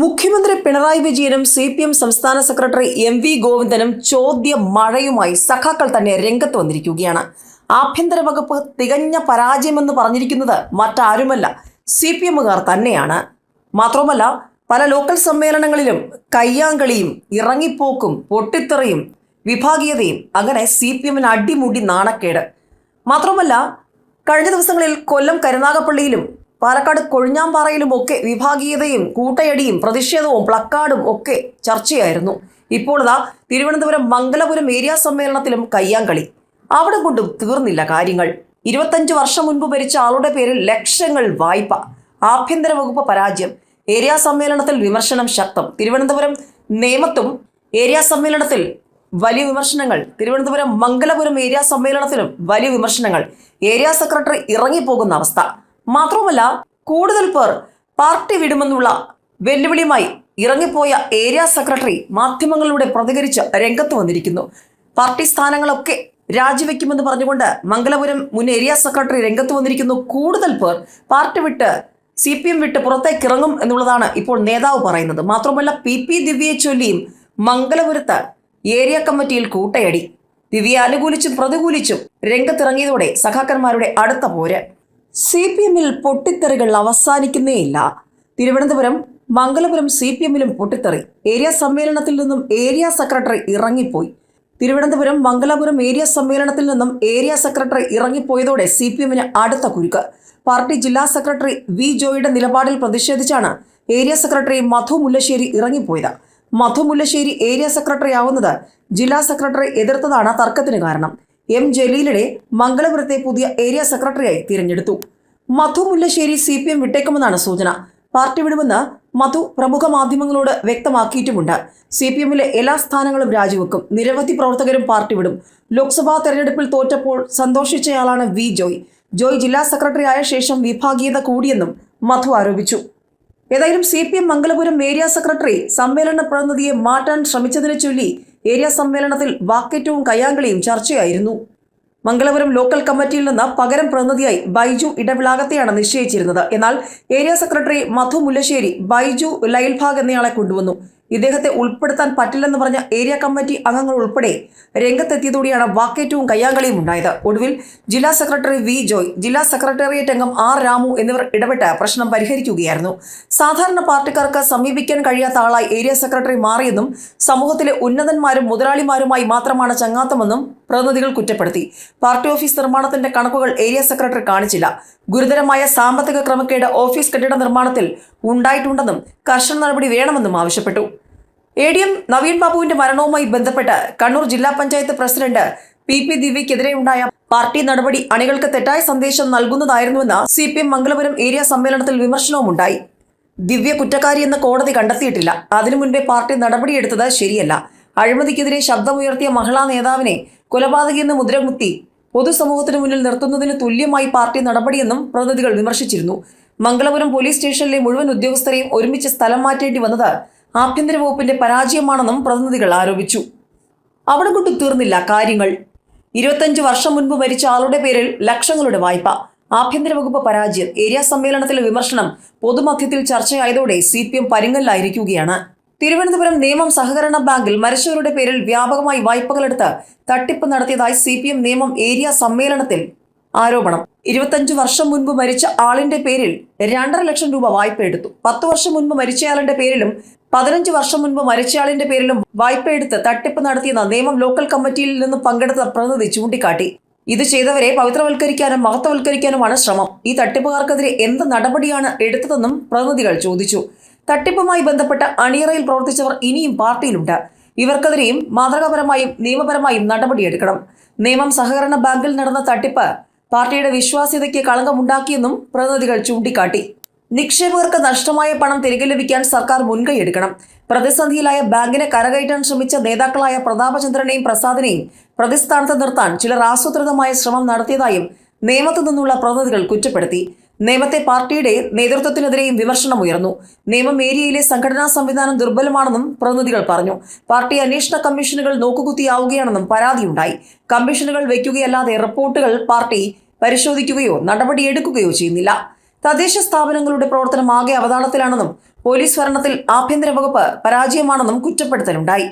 മുഖ്യമന്ത്രി പിണറായി വിജയനും C P M സംസ്ഥാന സെക്രട്ടറി എം വി ഗോവിന്ദനും ചോദ്യ മഴയുമായി സഖാക്കൾ തന്നെ രംഗത്ത് വന്നിരിക്കുകയാണ്. ആഭ്യന്തര വകുപ്പ് തികഞ്ഞ പരാജയമെന്ന് പറഞ്ഞിരിക്കുന്നത് മറ്റാരുമല്ല സി പി എമ്മുകാർ തന്നെയാണ്. മാത്രമല്ല പല ലോക്കൽ സമ്മേളനങ്ങളിലും കയ്യാങ്കളിയും ഇറങ്ങിപ്പോക്കും പൊട്ടിത്തെറിയും വിഭാഗീയതയും അങ്ങനെ സി പി എമ്മിന് അടിമുടി നാണക്കേട്. മാത്രമല്ല കഴിഞ്ഞ ദിവസങ്ങളിൽ കൊല്ലം കരുനാഗപ്പള്ളിയിലും പാലക്കാട് കൊഴിഞ്ഞാമ്പാറയിലും ഒക്കെ വിഭാഗീയതയും കൂട്ടയടിയും പ്രതിഷേധവും പ്ലക്കാർഡും ഒക്കെ ചർച്ചയായിരുന്നു. ഇപ്പോൾ തിരുവനന്തപുരം മംഗലപുരം ഏരിയ സമ്മേളനത്തിലും കയ്യാങ്കളി. അവിടെ കൊണ്ടും തീർന്നില്ല കാര്യങ്ങൾ. ഇരുപത്തഞ്ച് വർഷം മുൻപ് ഭരിച്ച ആളുടെ പേരിൽ ലക്ഷങ്ങൾ വായ്പ. ആഭ്യന്തര വകുപ്പ് പരാജയം. ഏരിയ സമ്മേളനത്തിൽ വിമർശനം ശക്തം. തിരുവനന്തപുരം നേമത്തും ഏരിയ സമ്മേളനത്തിൽ വലിയ വിമർശനങ്ങൾ. തിരുവനന്തപുരം മംഗലപുരം ഏരിയ സമ്മേളനത്തിലും വലിയ വിമർശനങ്ങൾ. ഏരിയ സെക്രട്ടറി ഇറങ്ങിപ്പോകുന്ന അവസ്ഥ. മാത്രവുമല്ല കൂടുതൽ പേർ പാർട്ടി വിടുമെന്നുള്ള വെല്ലുവിളിയുമായി ഇറങ്ങിപ്പോയ ഏരിയ സെക്രട്ടറി മാധ്യമങ്ങളിലൂടെ പ്രതികരിച്ച് രംഗത്ത് വന്നിരിക്കുന്നു. പാർട്ടി സ്ഥാനങ്ങളൊക്കെ രാജിവെക്കുമെന്ന് പറഞ്ഞുകൊണ്ട് മംഗലപുരം മുൻ ഏരിയ സെക്രട്ടറി രംഗത്ത് വന്നിരിക്കുന്നു. കൂടുതൽ പേർ പാർട്ടി വിട്ട് സി പി എം വിട്ട് പുറത്തേക്ക് ഇറങ്ങും എന്നുള്ളതാണ് ഇപ്പോൾ നേതാവ് പറയുന്നത്. മാത്രമല്ല പി പി ദിവ്യയെ ചൊല്ലിയും മംഗലപുരത്ത് ഏരിയ കമ്മിറ്റിയിൽ കൂട്ടയടി. ദിവ്യയെ അനുകൂലിച്ചും പ്രതികൂലിച്ചും രംഗത്തിറങ്ങിയതോടെ സഖാക്കന്മാരുടെ അടുത്ത പോര്. സി പി എമ്മിൽ പൊട്ടിത്തെറികൾ അവസാനിക്കുന്നേയില്ല. തിരുവനന്തപുരം മംഗലപുരം സി പി എമ്മിലും പൊട്ടിത്തെറി. ഏരിയ സമ്മേളനത്തിൽ നിന്നും ഏരിയ സെക്രട്ടറി ഇറങ്ങിപ്പോയി. തിരുവനന്തപുരം മംഗലാപുരം ഏരിയ സമ്മേളനത്തിൽ നിന്നും ഏരിയ സെക്രട്ടറി ഇറങ്ങിപ്പോയതോടെ സി പി എമ്മിന് അടുത്ത കുരുക്ക്. പാർട്ടി ജില്ലാ സെക്രട്ടറി വി ജോയുടെ നിലപാടിൽ പ്രതിഷേധിച്ചാണ് ഏരിയ സെക്രട്ടറി മധു മുല്ലശ്ശേരി ഇറങ്ങിപ്പോയത്. മധു മുല്ലശ്ശേരി ഏരിയ സെക്രട്ടറി ആവുന്നത് ജില്ലാ സെക്രട്ടറി എതിർത്തതാണ് തർക്കത്തിന് കാരണം. എം ജലീലിനെ മംഗലപുരത്തെ പുതിയ ഏരിയ സെക്രട്ടറിയായി തിരഞ്ഞെടുത്തു. Madhu Mullassery C P M വിട്ടേക്കുമെന്നാണ് സൂചന. പാർട്ടി വിടുമെന്ന് മധു പ്രമുഖ മാധ്യമങ്ങളോട് വ്യക്തമാക്കിയിട്ടുമുണ്ട്. സി പി എമ്മിലെ എല്ലാ സ്ഥാനങ്ങളും രാജിവെക്കും. നിരവധി പ്രവർത്തകരും പാർട്ടി വിടും. ലോക്സഭാ തെരഞ്ഞെടുപ്പിൽ തോറ്റപ്പോൾ സന്തോഷിച്ചയാളാണ് വി ജോയ്. ജോയ് ജില്ലാ സെക്രട്ടറി ആയ ശേഷം വിഭാഗീയത കൂടിയെന്നും മധു ആരോപിച്ചു. ഏതായാലും C P M Mangalapuram area secretary സമ്മേളന പ്രതിനിധിയെ മാറ്റാൻ ശ്രമിച്ചതിനെ ചൊല്ലി ഏരിയ സമ്മേളനത്തിൽ വാക്കേറ്റവും കയ്യാങ്കളിയും ചർച്ചയായിരുന്നു. മംഗളപുരം ലോക്കൽ കമ്മിറ്റിയിൽ നിന്ന് പകരം പ്രതിനിധിയായി ബൈജു ഇടവിളാകത്തെയാണ് നിശ്ചയിച്ചിരുന്നത്. എന്നാൽ ഏരിയ സെക്രട്ടറി മധു മുല്ലശ്ശേരി ബൈജു ലൈൽഭാഗ് എന്നയാളെ കൊണ്ടുവന്നു. ഇദ്ദേഹത്തെ ഉൾപ്പെടുത്താൻ പറ്റില്ലെന്ന് പറഞ്ഞ ഏരിയ കമ്മിറ്റി അംഗങ്ങൾ ഉൾപ്പെടെ രംഗത്തെത്തിയതോടെയാണ് വാക്കേറ്റവും കയ്യാങ്കളിയും ഉണ്ടായത്. ഒടുവിൽ ജില്ലാ സെക്രട്ടറി വി ജോയ് ജില്ലാ സെക്രട്ടേറിയറ്റ് അംഗം ആർ രാമു എന്നിവർ ഇടപെട്ട് പ്രശ്നം പരിഹരിക്കുകയായിരുന്നു. സാധാരണ പാർട്ടിക്കാർക്ക് സമീപിക്കാൻ കഴിയാത്ത ആളായി ഏരിയ സെക്രട്ടറി മാറിയെന്നും സമൂഹത്തിലെ ഉന്നതന്മാരും മുതലാളിമാരുമായി മാത്രമാണ് ചങ്ങാത്തമെന്നും പ്രതിനിധികൾ കുറ്റപ്പെടുത്തി. പാർട്ടി ഓഫീസ് നിർമ്മാണത്തിന്റെ കണക്കുകൾ ഏരിയ സെക്രട്ടറി കാണിച്ചില്ല. ഗുരുതരമായ സാമ്പത്തിക ക്രമക്കേട് ഓഫീസ് കെട്ടിട നിർമ്മാണത്തിൽ ഉണ്ടായിട്ടുണ്ടെന്നും കർശന നടപടി വേണമെന്നും ആവശ്യപ്പെട്ടു. എ ഡി എം നവീൻ ബാബുവിന്റെ മരണവുമായി ബന്ധപ്പെട്ട് കണ്ണൂർ ജില്ലാ പഞ്ചായത്ത് പ്രസിഡന്റ് പി പി ദിവ്യക്കെതിരെയുണ്ടായ പാർട്ടി നടപടി അണികൾക്ക് തെറ്റായ സന്ദേശം നൽകുന്നതായിരുന്നുവെന്ന് C P M Mangalapuram area സമ്മേളനത്തിൽ വിമർശനവുമുണ്ടായി. ദിവ്യ കുറ്റക്കാരിയെന്ന് കോടതി കണ്ടെത്തിയിട്ടില്ല. അതിനു മുൻപേ പാർട്ടി നടപടിയെടുത്തത് ശരിയല്ല. അഴിമതിക്കെതിരെ ശബ്ദമുയർത്തിയ മഹിളാ നേതാവിനെ കൊലപാതകിയെന്ന് മുദ്രകുത്തി പൊതുസമൂഹത്തിന് മുന്നിൽ നിർത്തുന്നതിന് തുല്യമായി പാർട്ടി നടപടിയെന്നും പ്രതിനിധികൾ വിമർശിച്ചിരുന്നു. മംഗളപുരം പോലീസ് സ്റ്റേഷനിലെ മുഴുവൻ ഉദ്യോഗസ്ഥരെയും ഒരുമിച്ച് സ്ഥലം മാറ്റേണ്ടി വന്നത് ആഭ്യന്തര വകുപ്പിന്റെ പരാജയമാണെന്നും പ്രതിനിധികൾ ആരോപിച്ചു. അവിടെ കൊണ്ട് തീർന്നില്ല കാര്യങ്ങൾ. ഇരുപത്തഞ്ച് വർഷം മുൻപ് മരിച്ച ആളുടെ പേരിൽ ലക്ഷങ്ങളുടെ വായ്പ. ആഭ്യന്തര വകുപ്പ് പരാജയം. ഏരിയ സമ്മേളനത്തിലെ വിമർശനം പൊതുമധ്യത്തിൽ ചർച്ചയായതോടെ സി പി എം പരിങ്ങലിലായിരിക്കുകയാണ്. തിരുവനന്തപുരം നിയമം സഹകരണ ബാങ്കിൽ മരിച്ചവരുടെ പേരിൽ വ്യാപകമായി വായ്പകളെടുത്ത് തട്ടിപ്പ് നടത്തിയതായി സി പി എം നിയമം ഏരിയ സമ്മേളനത്തിൽ ആരോപണം. ഇരുപത്തഞ്ച് വർഷം മുൻപ് മരിച്ച ആളിന്റെ പേരിൽ രണ്ടര ലക്ഷം രൂപ വായ്പ എടുത്തു പത്ത് വർഷം മുൻപ് മരിച്ചയാളിന്റെ പേരിലും പതിനഞ്ച് വർഷം മുൻപ് മരിച്ചയാളിന്റെ പേരിലും വായ്പ എടുത്ത് തട്ടിപ്പ് നടത്തിയെന്ന് നിയമം ലോക്കൽ കമ്മിറ്റിയിൽ നിന്ന് പങ്കെടുത്ത പ്രതിനിധി ചൂണ്ടിക്കാട്ടി. ഇത് ചെയ്തവരെ പവിത്രവൽക്കരിക്കാനും മഹത്വവൽക്കരിക്കാനുമാണ് ശ്രമം. ഈ തട്ടിപ്പുകാർക്കെതിരെ എന്ത് നടപടിയാണ് എടുത്തതെന്നും പ്രതിനിധികൾ ചോദിച്ചു. തട്ടിപ്പുമായി ബന്ധപ്പെട്ട അണിയറയിൽ പ്രവർത്തിച്ചവർ ഇനിയും പാർട്ടിയിലുണ്ട്. ഇവർക്കെതിരെയും മാതൃകാപരമായും നിയമപരമായും നടപടിയെടുക്കണം. നിയമം സഹകരണ ബാങ്കിൽ നടന്ന തട്ടിപ്പ് പാർട്ടിയുടെ വിശ്വാസ്യതയ്ക്ക് കളങ്കമുണ്ടാക്കിയെന്നും പ്രതിനിധികൾ ചൂണ്ടിക്കാട്ടി. നിക്ഷേപകർക്ക് നഷ്ടമായ പണം തിരികെ ലഭിക്കാൻ സർക്കാർ മുൻകൈയെടുക്കണം. പ്രതിസന്ധിയിലായ ബാങ്കിനെ കരകയറ്റാൻ ശ്രമിച്ച നേതാക്കളായ പ്രതാപചന്ദ്രനെയും പ്രസാദിനെയും പ്രതിസ്ഥാനത്ത് നിർത്താൻ ചിലർ ആസൂത്രിതമായ ശ്രമം നടത്തിയതായും നിയമത്തു നിന്നുള്ള പ്രതിനിധികൾ കുറ്റപ്പെടുത്തി. നിയമത്തെ പാർട്ടിയുടെ നേതൃത്വത്തിനെതിരെയും വിമർശനമുയർന്നു നിയമം ഏരിയയിലെ സംഘടനാ സംവിധാനം ദുർബലമാണെന്നും പ്രതിനിധികൾ പറഞ്ഞു. പാർട്ടി അന്വേഷണ കമ്മീഷനുകൾ നോക്കുകുത്തിയാവുകയാണെന്നും പരാതിയുണ്ടായി. കമ്മീഷനുകൾ വയ്ക്കുകയല്ലാതെ റിപ്പോർട്ടുകൾ പാർട്ടി പരിശോധിക്കുകയോ നടപടിയെടുക്കുകയോ ചെയ്യുന്നില്ല. തദ്ദേശ സ്ഥാപനങ്ങളുടെ പ്രവർത്തനം ആകെ അവതാളത്തിലാണെന്നും പോലീസ് ഭരണത്തിൽ ആഭ്യന്തര വകുപ്പ് പരാജയമാണെന്നും കുറ്റപ്പെടുത്തലുണ്ടായി.